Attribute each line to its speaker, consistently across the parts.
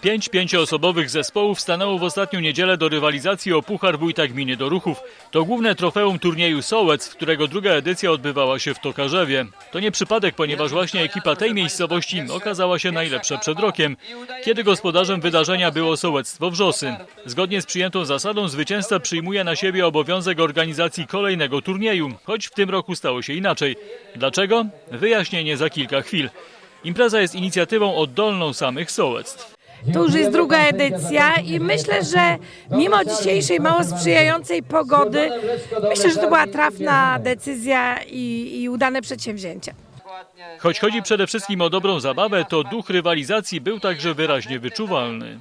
Speaker 1: Pięć pięcioosobowych zespołów stanęło w ostatnią niedzielę do rywalizacji o Puchar Wójta Gminy Doruchów. To główne trofeum turnieju Sołec, którego druga edycja odbywała się w Tokarzewie. To nie przypadek, ponieważ właśnie ekipa tej miejscowości okazała się najlepsza przed rokiem, kiedy gospodarzem wydarzenia było Sołectwo Wrzosy. Zgodnie z przyjętą zasadą zwycięzca przyjmuje na siebie obowiązek organizacji kolejnego turnieju, choć w tym roku stało się inaczej. Dlaczego? Wyjaśnienie za kilka chwil. Impreza jest inicjatywą oddolną samych sołectw.
Speaker 2: To już jest druga edycja i myślę, że mimo dzisiejszej mało sprzyjającej pogody, myślę, że to była trafna decyzja i, i udane przedsięwzięcie.
Speaker 1: Choć chodzi przede wszystkim o dobrą zabawę, to duch rywalizacji był także wyraźnie wyczuwalny.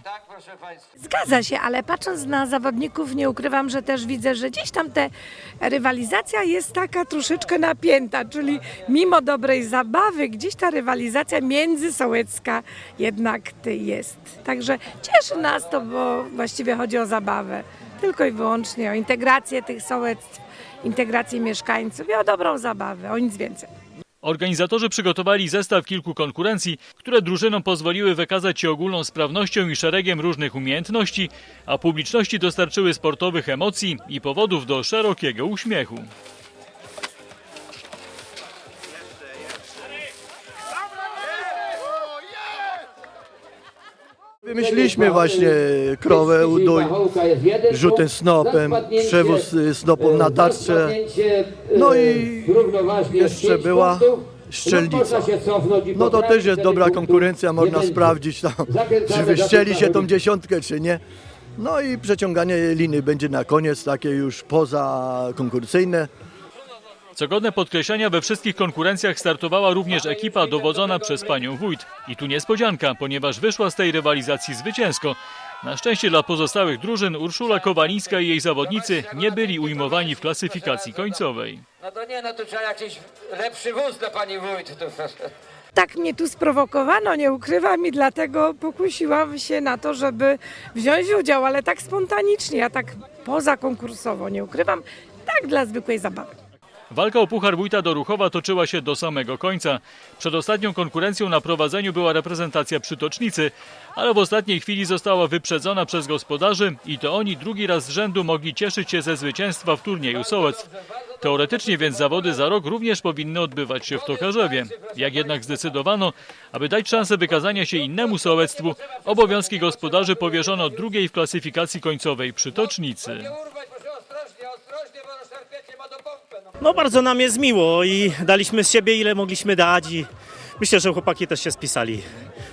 Speaker 2: Zgadza się, ale patrząc na zawodników, nie ukrywam, że też widzę, że gdzieś tam ta rywalizacja jest taka troszeczkę napięta, czyli mimo dobrej zabawy, gdzieś ta rywalizacja międzysołecka jednak ty jest. Także cieszy nas to, bo właściwie chodzi o zabawę, tylko i wyłącznie o integrację tych sołectw, integrację mieszkańców i o dobrą zabawę, o nic więcej.
Speaker 1: Organizatorzy przygotowali zestaw kilku konkurencji, które drużynom pozwoliły wykazać się ogólną sprawnością i szeregiem różnych umiejętności, a publiczności dostarczyły sportowych emocji i powodów do szerokiego uśmiechu.
Speaker 3: Wymyśliliśmy właśnie krowę, udój, rzutem snopem, przewóz y, snopów na tarczę. No i jeszcze była szczelnica. No to też jest dobra konkurencja, można sprawdzić tam, czy wyszczeli się tą dziesiątkę, czy nie. No i przeciąganie liny będzie na koniec takie już poza konkurencyjne.
Speaker 1: Co godne podkreślenia, we wszystkich konkurencjach startowała również ekipa dowodzona przez panią wójt. I tu niespodzianka, ponieważ wyszła z tej rywalizacji zwycięsko. Na szczęście dla pozostałych drużyn Urszula Kowalińska i jej zawodnicy nie byli ujmowani w klasyfikacji końcowej.
Speaker 4: No to nie, no to trzeba jakiś lepszy wóz dla pani wójt.
Speaker 2: Tak mnie tu sprowokowano, nie ukrywam i dlatego pokusiłam się na to, żeby wziąć udział, ale tak spontanicznie, a tak pozakonkursowo, nie ukrywam, tak dla zwykłej zabawy.
Speaker 1: Walka o Puchar Wójta Doruchowa toczyła się do samego końca. Przed ostatnią konkurencją na prowadzeniu była reprezentacja przytocznicy, ale w ostatniej chwili została wyprzedzona przez gospodarzy i to oni drugi raz z rzędu mogli cieszyć się ze zwycięstwa w turnieju sołectw. Teoretycznie więc zawody za rok również powinny odbywać się w Tokarzewie. Jak jednak zdecydowano, aby dać szansę wykazania się innemu sołectwu, obowiązki gospodarzy powierzono drugiej w klasyfikacji końcowej przytocznicy.
Speaker 4: No.
Speaker 5: Bardzo nam jest miło i daliśmy z siebie ile mogliśmy dać i myślę, że chłopaki też się spisali.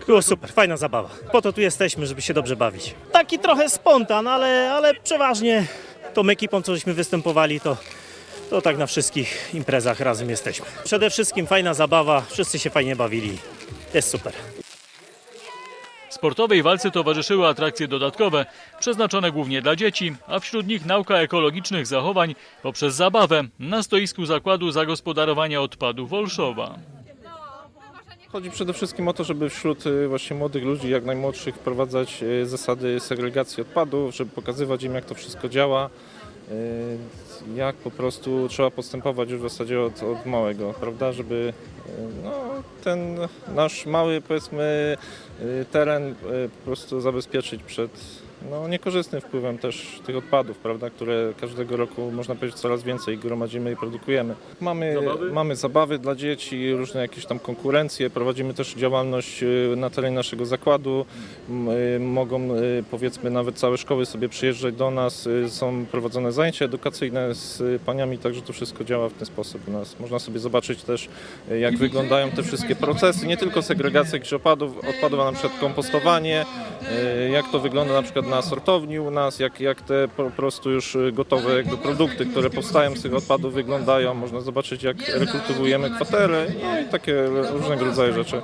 Speaker 5: Było super, fajna zabawa. Po to tu jesteśmy, żeby się dobrze bawić. Taki trochę spontan, ale, ale przeważnie tą ekipą, co żeśmy występowali, to, to tak na wszystkich imprezach razem jesteśmy. Przede wszystkim fajna zabawa, wszyscy się fajnie bawili. Jest super.
Speaker 1: Sportowej walce towarzyszyły atrakcje dodatkowe, przeznaczone głównie dla dzieci, a wśród nich nauka ekologicznych zachowań poprzez zabawę na stoisku Zakładu Zagospodarowania Odpadów Olszowa.
Speaker 6: Chodzi przede wszystkim o to, żeby wśród y, właśnie młodych ludzi, jak najmłodszych, wprowadzać y, zasady segregacji odpadów, żeby pokazywać im, jak to wszystko działa, y, jak po prostu trzeba postępować już w zasadzie od, od małego, prawda, żeby no, ten nasz mały, powiedzmy, y, teren y, po prostu zabezpieczyć przed no, niekorzystnym wpływem też tych odpadów, prawda, które każdego roku, można powiedzieć, coraz więcej gromadzimy i produkujemy. Mamy
Speaker 1: Zabawy?
Speaker 6: mamy zabawy dla dzieci, różne jakieś tam konkurencje, prowadzimy też działalność y, na terenie naszego zakładu. Y, Mogą y, powiedzmy nawet całe szkoły sobie przyjeżdżać do nas, są prowadzone zajęcia edukacyjne z paniami, także to wszystko działa w ten sposób u nas. Można sobie zobaczyć też jak wyglądają te wszystkie procesy, nie tylko segregacja jakichś odpadów, odpadów, a na przykład kompostowanie, jak to wygląda na przykład na sortowni u nas, jak, jak te po prostu już y, gotowe jakby produkty, które powstają z tych odpadów wyglądają. Można zobaczyć jak rekultywujemy kwatery no i takie różnego rodzaju rzeczy.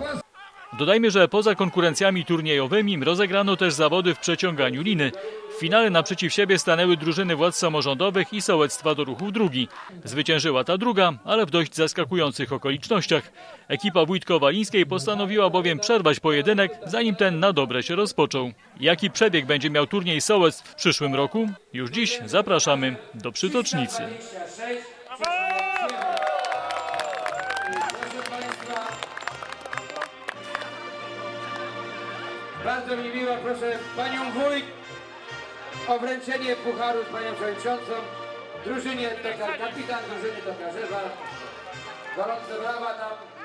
Speaker 1: Dodajmy, że poza konkurencjami turniejowymi rozegrano też zawody w przeciąganiu liny. W finale naprzeciw siebie stanęły drużyny władz samorządowych i sołectwa do ruchu drugi. Zwyciężyła ta druga, ale w dość zaskakujących okolicznościach. Ekipa Wójt Kowalińskiej postanowiła bowiem przerwać pojedynek, zanim ten na dobre się rozpoczął. Jaki przebieg będzie miał turniej sołectw w przyszłym roku? Już dziś zapraszamy do przytocznicy.
Speaker 4: Bardzo mi miło, proszę panią wójt o wręczenie pucharu z panią przewodniczącą. Drużynie, to kapitan drużyny Tokarzewa. Gorące brawa tam